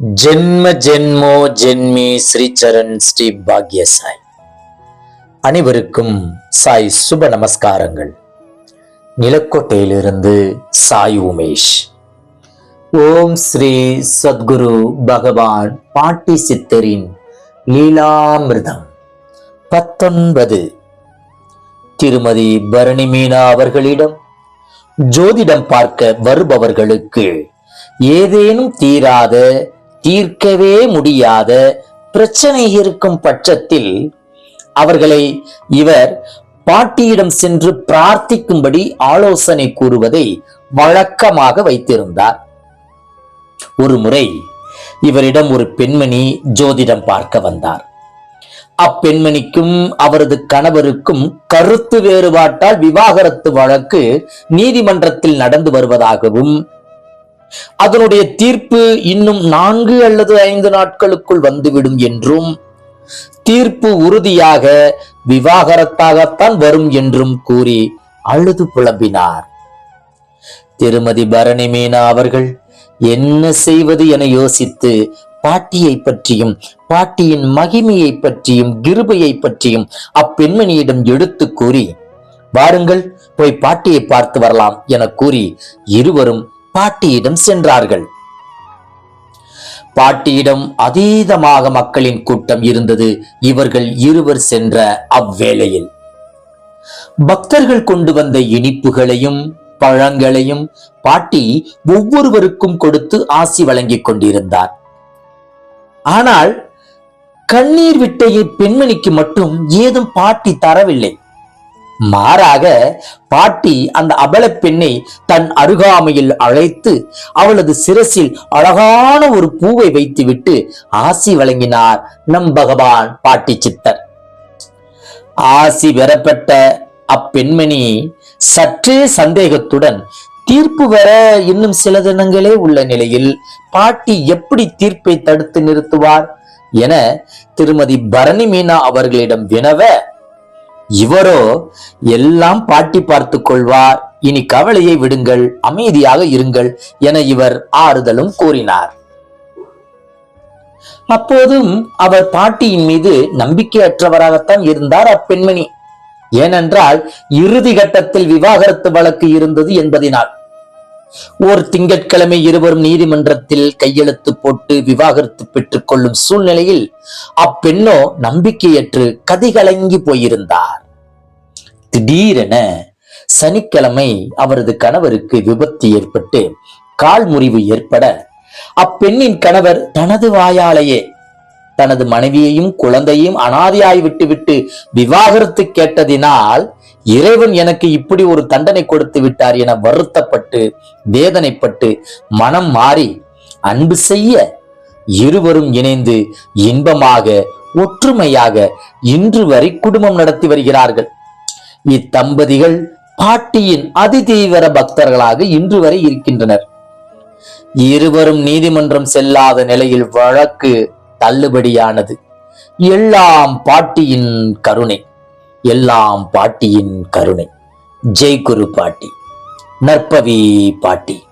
ஜென்ம ஜென்மோ ஜென்மி ஸ்ரீச்சரண் ஸ்ரீ பாக்ய சாய் அனைவருக்கும் சாய் சுப நமஸ்காரங்கள். நிலக்கோட்டையிலிருந்து சாய் உமேஷ். ஓம் ஸ்ரீ சத்குரு பகவான் பாட்டி சித்தரின் லீலாமிர்தம். பத்தொன்பது. திருமதி பரணி மீனா அவர்களிடம் ஜோதிடம் பார்க்க வருபவர்களுக்கு ஏதேனும் தீராத தீர்க்கவே முடியாத பிரச்சனை இருக்கும் பட்சத்தில் அவர்களை இவர் பாட்டியிடம் சென்று பிரார்த்திக்கும்படி ஆலோசனை கூறுவதை வழக்கமாக வைத்திருந்தார். ஒரு முறை இவரிடம் ஒரு பெண்மணி ஜோதிடம் பார்க்க வந்தார். அப்பெண்மணிக்கும் அவரது கணவருக்கும் கருத்து வேறுபாட்டால் விவாகரத்து வழக்கு நீதிமன்றத்தில் நடந்து வருவதாகவும் அதனுடைய தீர்ப்பு இன்னும் நான்கு அல்லது ஐந்து நாட்களுக்குள் வந்துவிடும் என்றும் தீர்ப்பு உறுதியாக விவாகரத்தாகத்தான் வரும் என்றும் கூறி அழுது புலம்பினார். திருமதி பரணி மீனா அவர்கள் என்ன செய்வது என யோசித்து பாட்டியை பற்றியும் பாட்டியின் மகிமையை பற்றியும் கிருபையை பற்றியும் அப்பெண்மணியிடம் எடுத்து கூறி வாருங்கள் போய் பாட்டியை பார்த்து வரலாம் என கூறி இருவரும் பாட்டியிடம் சென்றார்கள். பாட்டியிடம் அதீதமாக மக்களின் கூட்டம் இருந்தது. இவர்கள் இருவர் சென்ற அவ்வேளையில். பக்தர்கள் கொண்டு வந்த இனிப்புகளையும் பழங்களையும் பாட்டி ஒவ்வொருவருக்கும் கொடுத்து ஆசி வழங்கிக் கொண்டிருந்தார். ஆனால் கண்ணீர் விட்ட பெண்மணிக்கு மட்டும் ஏதும் பாட்டி தரவில்லை. மாறாக பாட்டி அந்த அபல பெண்ணை தன் அருகாமையில் அழைத்து அவளது சிரசில் அழகான ஒரு பூவை வைத்துவிட்டு ஆசி வழங்கினார் நம் பகவான் பாட்டி சித்தர். ஆசி பெறப்பட்ட அப்பெண்மணி சற்றே சந்தேகத்துடன் தீர்ப்பு வர இன்னும் சில தினங்களே உள்ள நிலையில் பாட்டி எப்படி தீர்ப்பை தடுத்து நிறுத்துவார்? என திருமதி பரணி மீனா அவர்களிடம் வினவ இவரோ எல்லாம் பாட்டி பார்த்து கொள்வார். இனி கவலையை விடுங்கள் அமைதியாக இருங்கள் என இவர் ஆறுதலும் கூறினார். அப்போதும் அவர் பாட்டியின் மீது நம்பிக்கையற்றவராகத்தான் இருந்தார் அப்பெண்மணி. ஏனென்றால் இறுதி கட்டத்தில் விவாகரத்து வழக்கு இருந்தது என்பதினால். ஓர் திங்கட்கிழமை இருவரும் நீதிமன்றத்தில் கையெழுத்து போட்டு விவாகரத்து பெற்றுக் கொள்ளும் சூழ்நிலையில் அப்பெண்ணோ நம்பிக்கையற்று கதிகலங்கி போயிருந்தார். திடீரென சனிக்கிழமை அவரது கணவருக்கு விபத்து ஏற்பட்டு கால் முறிவு ஏற்பட அப்பெண்ணின் கணவர் தனது வாயாலேயே தனது மனைவியையும் குழந்தையும் அனாதையாய் விட்டுவிட்டு விவாகரத்து கேட்டதினால் இறைவன் எனக்கு இப்படி ஒரு தண்டனை கொடுத்து விட்டார் என வருத்தப்பட்டு வேதனைப்பட்டு மனம் மாறி அன்பு செய்ய இருவரும் இணைந்து இன்பமாக ஒற்றுமையாக இன்று வரை குடும்பம் நடத்தி வருகிறார்கள். இத்தம்பதிகள் பாட்டியின் அதிதீவிர பக்தர்களாக இன்று வரை இருக்கின்றனர். இருவரும் நீதிமன்றம் செல்லாத நிலையில் வழக்கு தள்ளுபடியானது. எல்லாம் பாட்டியின் கருணை. எல்லாம் பாட்டியின் கருணை. ஜெய்குரு பாட்டி. நற்பவி பாட்டி.